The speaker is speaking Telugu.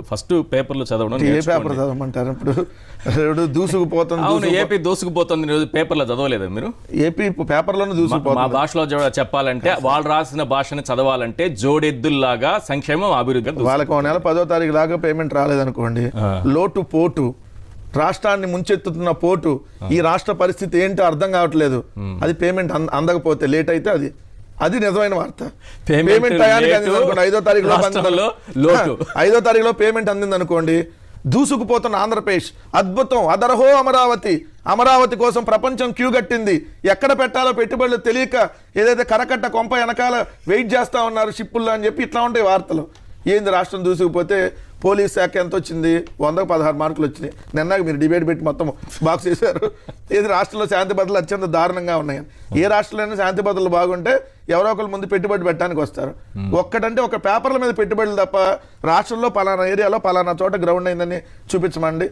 ఫస్ట్ పేపర్లు చదవడం ఏ. పేపర్ చదవమంటారు ఇప్పుడు. ఇప్పుడు దూసుకుపోతుంది అవును ఏపీ దూసుకుపోతుంది ఈరోజు పేపర్లో చదవలేదా మీరు? ఏపీ పేపర్లోనే మా దూసుకుపోతుంది. భాషలో జో- చెప్పాలంటే వాళ్ళు రాసిన భాషని చదవాలంటే జోడెద్దుల్లాగా సంక్షేమం అభివృద్ధి వాళ్ళకి నెల పదో తారీఖు దాకా పేమెంట్ రాలేదనుకోండి లోటు పోటు. రాష్ట్రాన్ని ముంచెత్తుతున్న పోటు. ఈ రాష్ట్ర పరిస్థితి ఏంటో అర్థం కావట్లేదు. అది పేమెంట్ అంద- అందకపోతే లేట్ అయితే అది అది నిజమైన వార్త. పేమెంట్ టయానికి late, అందింది అనుకోండి ఐదో తారీఖులో. ఐదో తారీఖులో పేమెంట్ అందింది అనుకోండి దూసుకుపోతున్న ఆంధ్రప్రదేశ్. అద్భుతం. అదరహో అమరావతి. అమరావతి కోసం ప్రపంచం క్యూ కట్టింది. ఎక్కడ పెట్టాలో పెట్టుబడులు తెలియక ఏదైతే కరకట్ట కొంప వెనకాల వెయిట్ చేస్తా ఉన్నారు షిప్పుల్లో అని చెప్పి ఇట్లా ఉంటాయి వార్తలు. ఏంది రాష్ట్రం దూసుకుపోతే పోలీస్ శాఖ ఎంత వచ్చింది వందకు పదహారు మార్కులు వచ్చినాయి. నిన్నగా మీరు డిబేట్ పెట్టి మొత్తం బాక్స్ చేశారు. ఏది రాష్ట్రంలో శాంతి భద్రతలు అత్యంత దారుణంగా ఉన్నాయి ఏ రాష్ట్రంలో శాంతి భద్రతలు బాగుంటే ఎవరో ఒకరు ముందు పెట్టుబడి పెట్టడానికి వస్తారు. ఒక్కటంటే ఒక పేపర్ల మీద పెట్టుబడులు తప్ప రాష్ట్రంలో పలానా ఏరియాలో పలానా చోట గ్రౌండ్ అయిందని చూపించమండి.